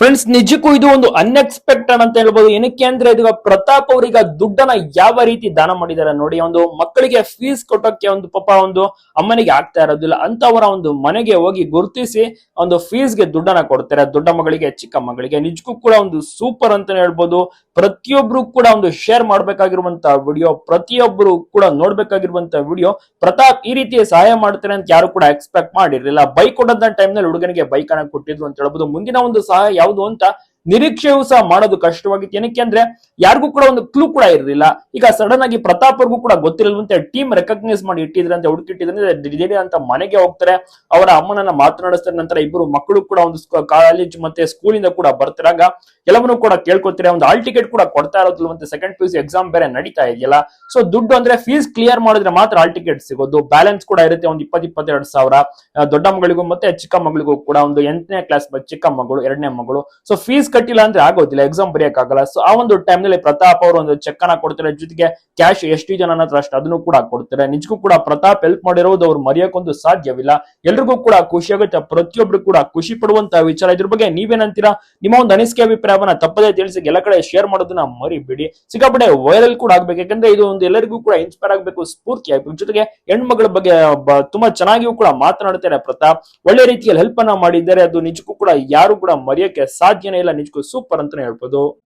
Friends ನಿಜಕ್ಕೂ ಇದು ಒಂದು ಅನ್ಎಕ್ಸ್ಪೆಕ್ಟೆಡ್ ಅಂತ ಹೇಳ್ಬೋದು. ಏನಕ್ಕೆ ಅಂದ್ರೆ ಇದು ಪ್ರತಾಪ್ ಅವ್ರೀಗ ದುಡ್ಡನ್ನ ಯಾವ ರೀತಿ ದಾನ ಮಾಡಿದ್ದಾರೆ ನೋಡಿ, ಒಂದು ಮಕ್ಕಳಿಗೆ ಫೀಸ್ ಕೊಟ್ಟೋಕೆ ಒಂದು ಪಾಪ ಒಂದು ಅಮ್ಮನಿಗೆ ಆಗ್ತಾ ಇರೋದಿಲ್ಲ. ಅಂತವರ ಒಂದು ಮನೆಗೆ ಹೋಗಿ ಗುರುತಿಸಿ ಒಂದು ಫೀಸ್ಗೆ ದುಡ್ಡನ್ನ ಕೊಡ್ತಾರೆ. ದೊಡ್ಡ ಮಗಳಿಗೆ, ಚಿಕ್ಕ ಮಗಳಿಗೆ. ನಿಜಕ್ಕೂ ಕೂಡ ಒಂದು ಸೂಪರ್ ಅಂತಾನೆ ಹೇಳ್ಬೋದು. ಪ್ರತಿಯೊಬ್ರು ಕೂಡ ಒಂದು ಶೇರ್ ಮಾಡ್ಬೇಕಾಗಿರುವಂತ ವಿಡಿಯೋ ಪ್ರತಿಯೊಬ್ರು ಕೂಡ ನೋಡ್ಬೇಕಾಗಿರುವಂತ ವಿಡಿಯೋ ಪ್ರತಾಪ್ ಈ ರೀತಿ ಸಹಾಯ ಮಾಡ್ತಾರೆ ಅಂತ ಯಾರು ಕೂಡ ಎಕ್ಸ್ಪೆಕ್ಟ್ ಮಾಡಿರ್ಲಿಲ್ಲ. ಬೈಕ್ ಕೊಡೋದ ಟೈಮ್ನಲ್ಲಿ ಹುಡುಗನಿಗೆ ಬೈಕ್ ಅನ್ನ ಕೊಟ್ಟಿದ್ರು ಅಂತ ಹೇಳ್ಬೋದು. ಮುಂದಿನ ಒಂದು ಸಹಾಯ ಯಾವುದು ಅಂತ ನಿರೀಕ್ಷೆಯೂ ಸಹ ಮಾಡೋದು ಕಷ್ಟವಾಗಿತ್ತು ಏನಕ್ಕೆ ಅಂದ್ರೆ ಯಾರಿಗೂ ಕೂಡ ಒಂದು ಕ್ಲೂ ಕೂಡ ಇರಲಿಲ್ಲ. ಈಗ ಸಡನ್ ಆಗಿ ಪ್ರತಾಪ್ ಅವ್ರಿಗೂ ಕೂಡ ಗೊತ್ತಿರಲ್ವಂತೆ ಟೀಮ್ ರೆಕಗ್ನೈಸ್ ಮಾಡಿ ಇಟ್ಟಿದ್ರಂತೆ ಹುಡುಕಿಟ್ಟಿದ್ರೆ ಅಂತ ಮನೆಗೆ ಹೋಗ್ತಾರೆ. ಅವರ ಅಮ್ಮನನ್ನ ಮಾತನಾಡಿಸ್ತಾರೆ. ನಂತರ ಇಬ್ಬರು ಮಕ್ಕಳು ಕೂಡ ಒಂದು ಕಾಲೇಜ್ ಮತ್ತೆ ಸ್ಕೂಲಿಂದ ಕೂಡ ಬರ್ತಿರಾಗ ಎಲ್ಲವನ್ನೂ ಕೂಡ ಕೇಳ್ಕೊತಾರೆ ಒಂದು ಆಲ್ ಟಿಕೆಟ್ ಕೂಡ ಕೊಡ್ತಾ ಇರೋದಿಲ್ವಂತೆ ಸೆಕೆಂಡ್ ಪಿ ಸಿ ಎಕ್ಸಾಮ್ ಬೇರೆ ನಡೀತಾ ಇದೆಯಲ್ಲ. ಸೊ ದುಡ್ಡು ಅಂದ್ರೆ ಫೀಸ್ ಕ್ಲಿಯರ್ ಮಾಡಿದ್ರೆ ಮಾತ್ರ ಆಲ್ ಟಿಕೆಟ್ ಸಿಗೋದು. ಬ್ಯಾಲೆನ್ಸ್ ಕೂಡ ಇರುತ್ತೆ ಒಂದು ಇಪ್ಪತ್ ಇಪ್ಪತ್ತೆರಡು ಸಾವಿರ. ದೊಡ್ಡ ಮಗಳಿಗೂ ಮತ್ತೆ ಚಿಕ್ಕ ಮಗಳಿಗೂ ಕೂಡ ಒಂದು ಎಂಟನೇ ಕ್ಲಾಸ್ ಚಿಕ್ಕ ಮಗಳು, ಎರಡನೇ ಮಗಳು. ಸೊ ಫೀಸ್ ಕಟ್ಟಿಲ್ಲ ಅಂದ್ರೆ ಆಗೋದಿಲ್ಲ. ಎಕ್ಸಾಮ್ ಬರೆಯಕ್ಕಾಗಲ್ಲ ಸೊ ಆ ಒಂದು ಟೈಮ್ನಲ್ಲಿ ಪ್ರತಾಪ್ ಅವರು ಒಂದು ಚೆಕ್ ಅನ್ನ ಕೊಡ್ತಾರೆ. ಜೊತೆಗೆ ಕ್ಯಾಶ್ ಎಷ್ಟು ಜನ ಹತ್ರ ಅಷ್ಟು ಅದನ್ನು ಕೂಡ ಕೊಡ್ತಾರೆ. ನಿಜಕ್ಕೂ ಕೂಡ ಪ್ರತಾಪ್ ಹೆಲ್ಪ್ ಮಾಡಿರೋದು ಅವ್ರು ಮರೆಯೋಕೊಂದು ಸಾಧ್ಯವಿಲ್ಲ. ಎಲ್ರಿಗೂ ಕೂಡ ಖುಷಿ ಆಗುತ್ತೆ. ಪ್ರತಿಯೊಬ್ರು ಕೂಡ ಖುಷಿ ಪಡುವಂತ ವಿಚಾರ. ಇದ್ರ ಬಗ್ಗೆ ನೀವೇನಂತೀರಾ? ನಿಮ್ಮ ಒಂದು ಅನಿಸಿಕೆ ಅಭಿಪ್ರಾಯವನ್ನ ತಪ್ಪದೇ ತಿಳಿಸಿ ಎಲ್ಲ ಕಡೆ ಶೇರ್ ಮಾಡೋದನ್ನ ಮರಿಬೇಡಿ. ಸಿಕ್ಕಾಪಟ್ಟೆ ವೈರಲ್ ಕೂಡ ಆಗ್ಬೇಕು. ಯಾಕಂದ್ರೆ ಇದು ಒಂದು ಎಲ್ಲರಿಗೂ ಕೂಡ ಇನ್ಸ್ಪೈರ್ ಆಗಬೇಕು, ಸ್ಫೂರ್ತಿ ಆಗ್ಬೇಕು. ಜೊತೆಗೆ ಹೆಣ್ಮಗಳ ಬಗ್ಗೆ ತುಂಬಾ ಚೆನ್ನಾಗಿಯೂ ಕೂಡ ಮಾತನಾಡ್ತಾರೆ ಪ್ರತಾಪ್. ಒಳ್ಳೆ ರೀತಿಯಲ್ಲಿ ಹೆಲ್ಪ್ ಅನ್ನ ಮಾಡಿದ್ದಾರೆ. ಅದು ನಿಜಕ್ಕೂ ಕೂಡ ಯಾರು ಕೂಡ ಮರೆಯಕ್ಕೆ ಸಾಧ್ಯನೇ ಇಲ್ಲ. ನಿಜಕ್ಕೂ ಸೂಪರ್ ಅಂತಾನೆ ಹೇಳ್ಬೋದು.